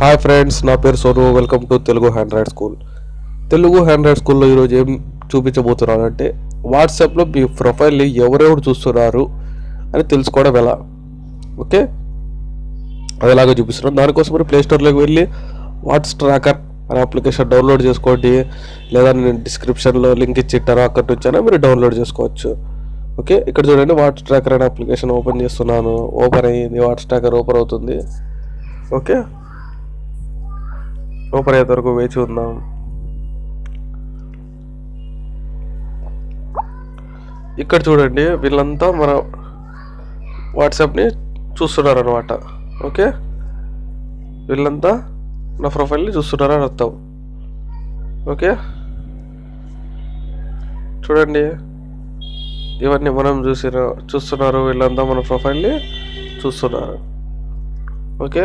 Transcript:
Hi friends నా పేరు Sonu. Welcome to Telugu hand write school. Telugu hand write స్కూల్లో ఈరోజు ఏం చూపించబోతున్నానంటే వాట్సాప్లో మీ ప్రొఫైల్ని ఎవరెవరు చూస్తున్నారు అని తెలుసుకోవడం ఎలా? ఓకే? అది ఎలాగో చూపిస్తున్నాను. దానికోసం మీరు ప్లే స్టోర్లోకి వెళ్ళి వాట్స్ ట్రాకర్ అనే అప్లికేషన్ డౌన్లోడ్ చేసుకోండి. లేదా నేను డిస్క్రిప్షన్లో లింక్ ఇచ్చిట్టాను అక్కడి అయినా మీరు డౌన్లోడ్ చేసుకోవచ్చు. ఓకే? ఇక్కడ చూడండి వాట్స్ ట్రాకర్ అనే అప్లికేషన్ ఓపెన్ చేస్తున్నాను. ఓపెన్ అయ్యింది వాట్స్ ట్రాకర్ ఓపెన్ అవుతుంది. ఓకే? ఓపెన్ అయ్యేంత వరకు వేచి ఉందాం. ఇక్కడ చూడండి వీళ్ళంతా మన వాట్సాప్ని చూస్తున్నారు అనమాట ఓకే? వీళ్ళంతా నా ప్రొఫైల్ని చూస్తున్నారని అని అర్థం. ఓకే? చూడండి ఇవన్నీ మనం చూసిన చూస్తున్నారు వీళ్ళంతా మన ప్రొఫైల్ని చూస్తున్నారు. Okay?